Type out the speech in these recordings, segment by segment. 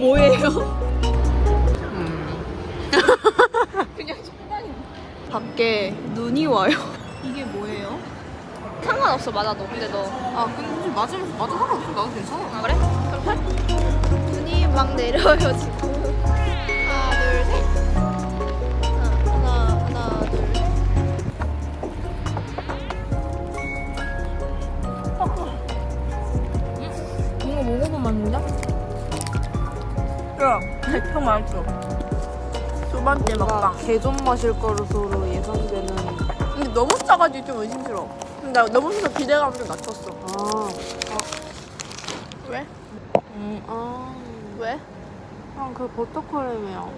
뭐예요? 밖에 눈이 와요. 이게 뭐예요? 상관없어 맞아도 근데 너. 아 근데 사실 맞으면서 맞아 상관없어. 나도 괜찮아. 아 그래? 그럼 할? 눈이 막 내려요 지금. 하나 둘 셋. 하나 하나 둘셋. 이거 먹어보면 야, 대표 맛있어. 두 번째 먹방. 개좀 마실 것으로 예상되는 근데 너무 짜가지고 좀 의심스러워. 근데 나 너무 해서 기대감을 좀 낮췄어. 아 왜? 음, 아 왜? 그냥 그 버터크림이야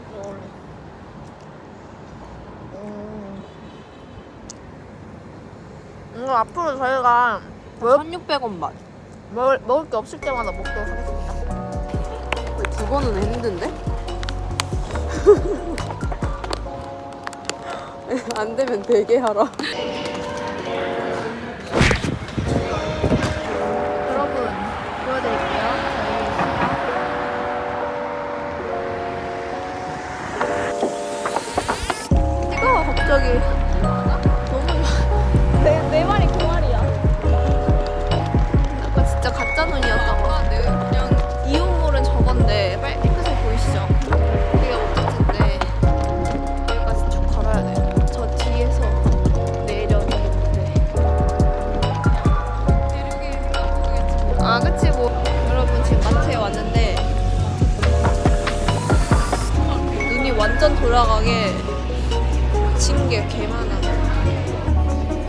이거 앞으로 저희가 먹을, 1600원 맛 먹을, 먹을 게 없을 때마다 먹도록 하겠습니다. 두 번은 힘든데? 안 되면 되게 하라.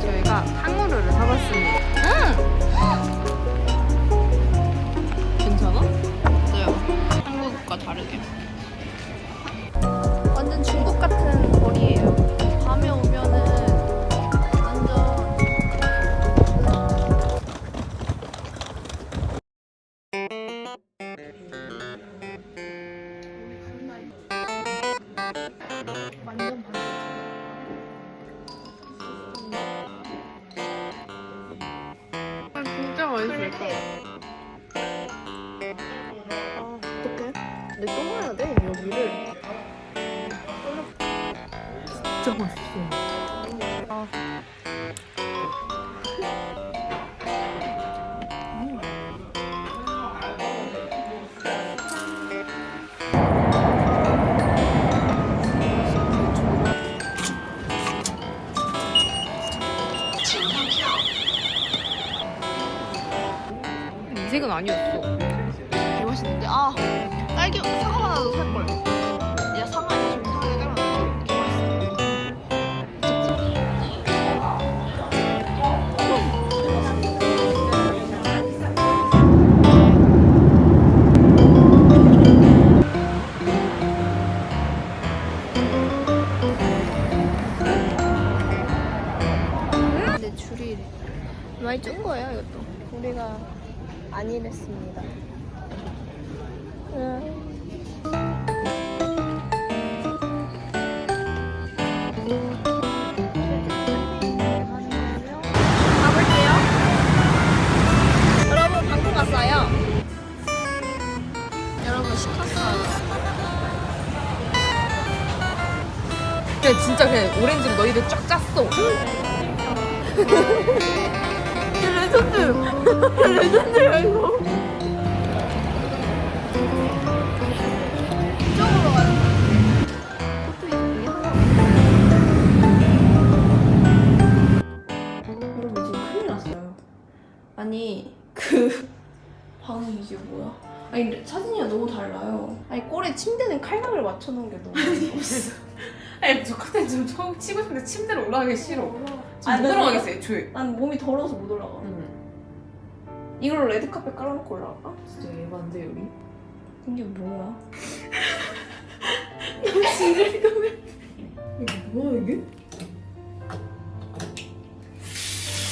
저희가 탕후루를 사봤습니다. 괜찮아? 어때요? 한국과 다르게. 진짜 맛있어. 이 색은 아니었어. 개 맛있는데? 아, 딸기, 사과 하나도 살걸. 그래 오렌지로 너희들 쫙 짰어. 레전드. 레전드야 이거. 여러분 지금 큰일 났어요. 아니 그 방은 이게 뭐야? 아니 사진이랑 너무 달라요. 아니 꼴에 침대는 칼각을 맞춰놓은 게 너무 없어. 아니 저 커튼 좀 처음 치고 싶은데 침대로 올라가기 싫어. 지금 아, 못나 들어가겠어 애초에. 난 몸이 더러워서 못 올라가. 응. 이걸로 레드카펫 깔아놓고 올라갈까? 진짜 예반데 여기. 이게 뭐야? 이게 뭐야 이게?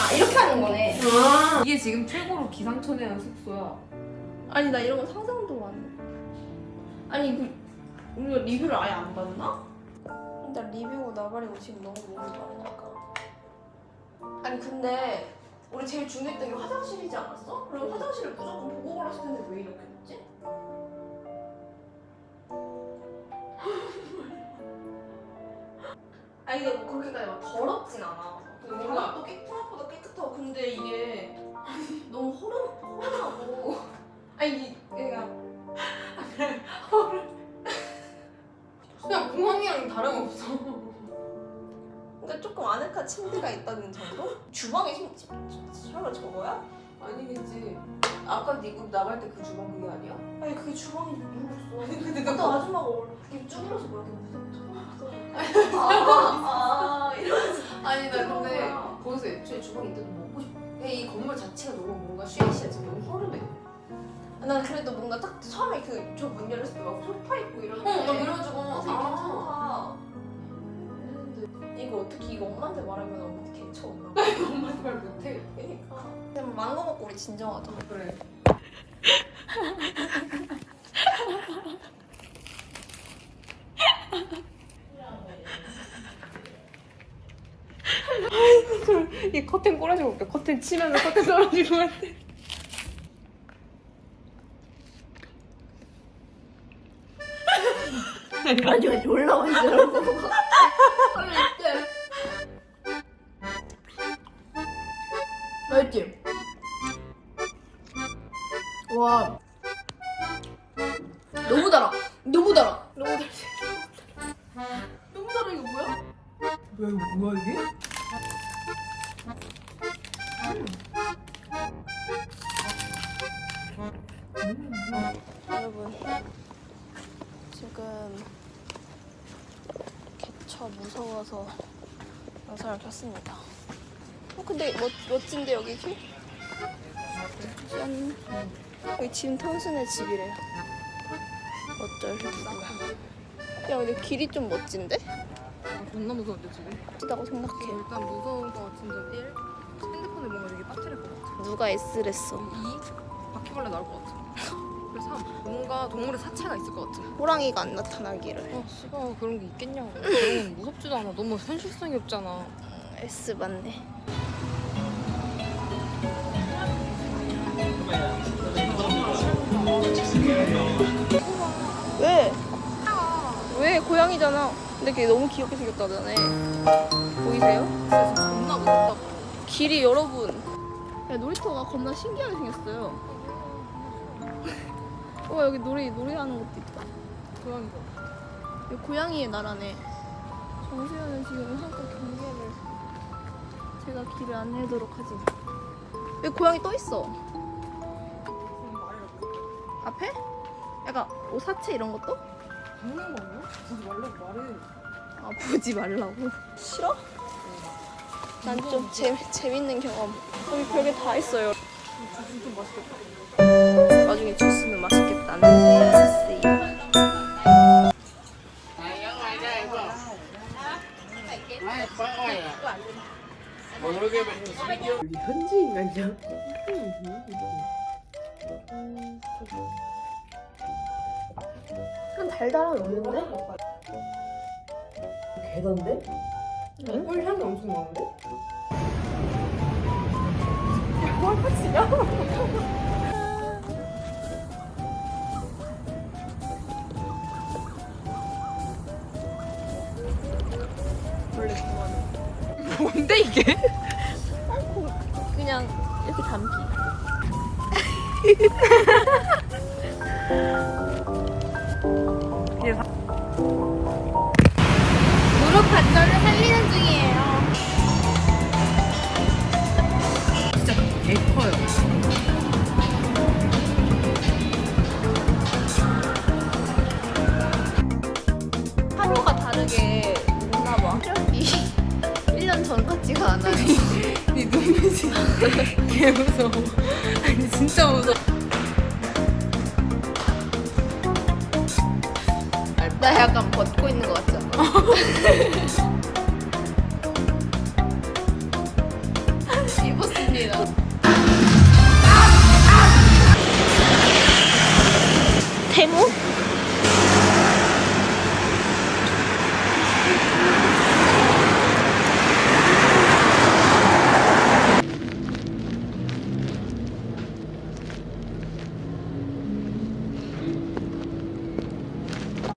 아 이렇게 하는 거네. 아 이게 지금 최고로 기상천외한 숙소야. 아니 나 이런 거 상상도 안 해. 아니 그 우리가 리뷰를 아예 안 봤나? 나 리뷰고 나발이고 지금 너무 몸이 많으니까. 아니 근데 우리 제일 중요했던 게 화장실이지 않았어? 그럼 화장실을 무조건 보고 걸었을 텐데 왜 이렇게 됐지? 아니 근데 뭐 그렇게까지 막 더럽진 않아. 바닥도 깨 생각보다 깨끗하고 근데 이게 너무 허름 허름하고 아니 얘가 그냥 공항이랑 다름없어. 그러니까 조금 아늑한 침대가 있다는 정도? 주방에 침, 침, 침, 설마 저거야? 아니겠지. 아까 니가 나갈 때 그 주방 그게 아니야? 아니 그게 주방이 모르겠어. 근데 나 아줌마가 이렇게 쭈그려서 뭐야 근데 아, 아 이러면서 아니 나 근데. 거기서 애초에 주방 있는데 먹고 싶어. 근데 이 건물 자체가 너무 뭔가 쉐이시야 지금 너무 허름해. 난 그래도 뭔가 딱 처음에 그 저 문 열었을 때 막 소파 있고 이러는데 어, 나 그래가지고 어, 되게 아. 괜찮다. 이거 어떻게 이거 엄마한테 말하면 엄마한테 개쳐온다. 엄마한테 말 못해. 그러니까. 그냥 망고 먹고 우리 진정하자. 그래. 이 커튼 꼬라지고 올게. 커튼 치면 커튼 것 같아. 아니 아니 올라와 있으라고. 아니 어때? 맛있지? 와 너무 달아 너무 달아 너무 달아 너무 달아 이거 뭐야? 뭐야 뭐야 이게? 여러분 지금 개처 무서워서 영상을 켰습니다. 어 근데 멋, 멋진데 여기 길? 짠 여기 지금 턴순의 집이래요. 어쩔 누구야? 야 근데 길이 좀 멋진데? 존나 무서운데 지금. 멋지다고 생각해. 일단 무서운 거 같은데 1 핸드폰에 뭔가 되게 빠뜨릴 것 같아. 누가 S랬어? 2 바퀴벌레 나올 것 같아. 그래서 3 뭔가 동물의 사체가 있을 것 같아. 호랑이가 안 나타나기를. 아 씨발 그런 게 있겠냐고. 그런 건 무섭지도 않아. 너무 현실성이 없잖아. S 맞네. 왜? 왜 고양이잖아. 근데 걔 너무 귀엽게 생겼다잖아. 보이세요? 존나 무섭다고. 길이 여러분. 야, 놀이터가 겁나 신기하게 생겼어요. 와 여기 놀이 놀이하는 것도 있다. 고양이가. 여기 고양이의 나라네. 정수현은 지금 한껏 경계를 제가 길을 안내하도록 하지. 왜 고양이 떠 있어? 앞에? 약간 오사체 이런 것도? 당연한 거 아니야? 보지 말라고 말해. 아 보지 말라고. 싫어? 난 좀 재밌는 경험. 여기 별게 다 있어요. 주스 좀 맛있겠다. 나중에 주스는 맛있겠다는 데 여기 현지인간이야? 한 달달함이 없는데? 개던데? 꿀향이 엄청 나는데? 원래 뭔데 이게? 그냥 이렇게 담기. 무릎 관절을 살리는 중이에요. 보이지가 않아요. 네 눈빛이 개 무서워. 아니 진짜 무서워. 나 약간 벗고 있는 것 같지 않아?